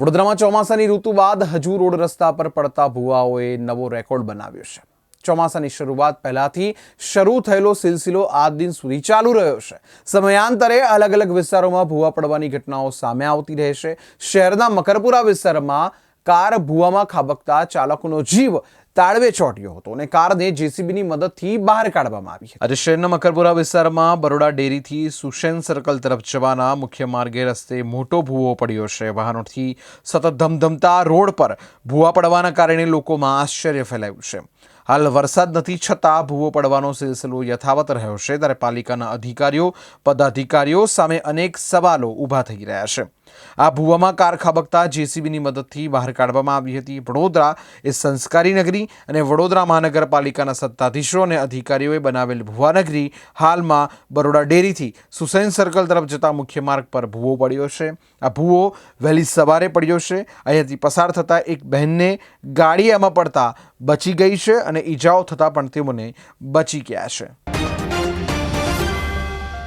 વડોદરામાં ચોમાસાની ઋતુ બાદ હજુ રોડ રસ્તા પર પડતા ભૂવાઓએ નવો રેકોર્ડ બનાવ્યો છે. ચોમાસાની શરૂઆત પહેલાથી શરૂ થયેલો સિલસિલો આજ દિન સુધી ચાલુ રહ્યો છે. સમયાંતરે અલગ અલગ વિસ્તારોમાં ભૂવા પડવાની ઘટનાઓ સામે આવતી રહે છે શહેરના મકરપુરા વિસ્તારમાં કાર ભૂવામાં ખાબકતા ચાલકનો જીવ તાળવે ચોંટ્યો હતો અને કારને જેસીબીની મદદથી બહાર કાઢવામાં આવી આજે શહેરના મકરપુરા વિસ્તારમાં બરોડા ડેરીથી સુશેન સર્કલ તરફ જવાના મુખ્ય માર્ગે રસ્તે મોટો ભૂવો પડ્યો છે. વાહનોથી સતત ધમધમતા રોડ પર ભૂવા પડવાના કારણે લોકોમાં આશ્ચર્ય ફેલાયું છે. હાલ વરસાદ નથી, છતાં ભૂવો પડવાનો સિલસિલો યથાવત રહ્યો છે. ત્યારે પાલિકાના અધિકારીઓ, પદાધિકારીઓ સામે અનેક સવાલો ઊભા થઈ રહ્યા છે. આ ભૂવામાં કાર ખાબકતા જેસીબીની મદદથી બહાર કાઢવામાં આવી હતી. વડોદરા એ સંસ્કારી નગરી અને વડોદરા મહાનગરપાલિકાના સત્તાધીશો અને અધિકારીઓએ બનાવેલ ભુવાનગરી હાલમાં બરોડા ડેરીથી સુસૈન સર્કલ તરફ જતા મુખ્ય માર્ગ પર ભૂવો પડ્યો છે. આ ભૂવો વહેલી સવારે પડ્યો છે. અહીંયાથી પસાર થતાં એક બહેનને ગાડી આમાં પડતા બચી ગઈ છે અને ઈજાઓ થતાં પણ તેઓને બચી ગયા છે.